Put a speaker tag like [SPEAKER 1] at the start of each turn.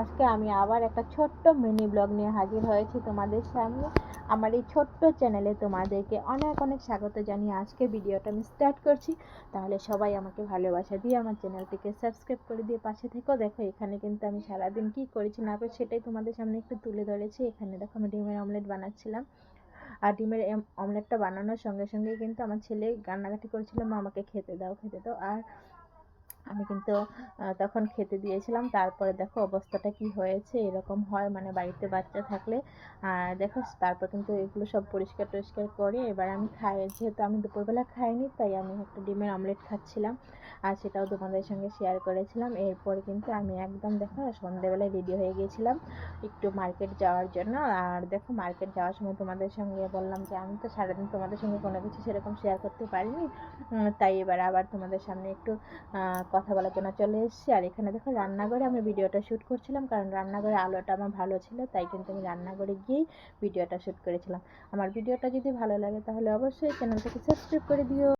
[SPEAKER 1] আজকে আমি আবার একটা ছোট্ট মিনি ব্লগ নিয়ে হাজির হয়েছি তোমাদের সামনে। আমার এই ছোট্ট চ্যানেলে তোমাদেরকে অনেক অনেক স্বাগত জানিয়ে আজকে ভিডিওটা আমি স্টার্ট করছি। তাহলে সবাই আমাকে ভালোবাসা দিয়ে আমার চ্যানেলটিকে সাবস্ক্রাইব করে দিয়ে পাশে থেকেও দেখো, এখানে কিন্তু আমি সারাদিন কী করেছি না করে সেটাই তোমাদের সামনে একটু তুলে ধরেছি। এখানে দেখো, আমি ডিমের অমলেট বানাচ্ছিলাম। আর ডিমের অমলেটটা বানানোর সঙ্গে সঙ্গে কিন্তু আমার ছেলে কান্নাকাটি করেছিল, মা, আমাকে খেতে দাও খেতে দাও। আর আমি কিন্তু তখন খেতে দিয়েছিলাম। তারপরে দেখো অবস্থাটা কি হয়েছে, এরকম হয় মানে বাড়িতে বাচ্চা থাকলে। আর দেখো তারপর কিন্তু এগুলো সব পরিষ্কার টরিষ্কার করে এবার আমি খাই। যেহেতু আমি দুপুরবেলা খাইনি, তাই আমি একটা ডিমের অমলেট খাচ্ছিলাম। আর সেটাও তোমাদের সঙ্গে শেয়ার করেছিলাম। এরপর কিন্তু আমি একদম দেখো সন্ধ্যেবেলায় রেডি হয়ে গিয়েছিলাম একটু মার্কেট যাওয়ার জন্য। আর দেখো মার্কেট যাওয়ার সময় তোমাদের সঙ্গে বললাম যে, আমি তো সারাদিন তোমাদের সঙ্গে কোনো কিছু সেরকম শেয়ার করতে পারিনি। তাই এবার আবার তোমাদের সামনে একটু কথা বলার জন্য চলে এসেছি। আর এখানে দেখো রান্নাঘরে আমি ভিডিওটা শ্যুট করছিলাম, কারণ রান্নাঘরে আলোটা আমার ভালো ছিল, তাই কিন্তু আমি রান্নাঘরে গিয়েই ভিডিওটা শ্যুট করেছিলাম। আমার ভিডিওটা যদি ভালো লাগে তাহলে অবশ্যই চ্যানেলটাকে সাবস্ক্রাইব করে দিও।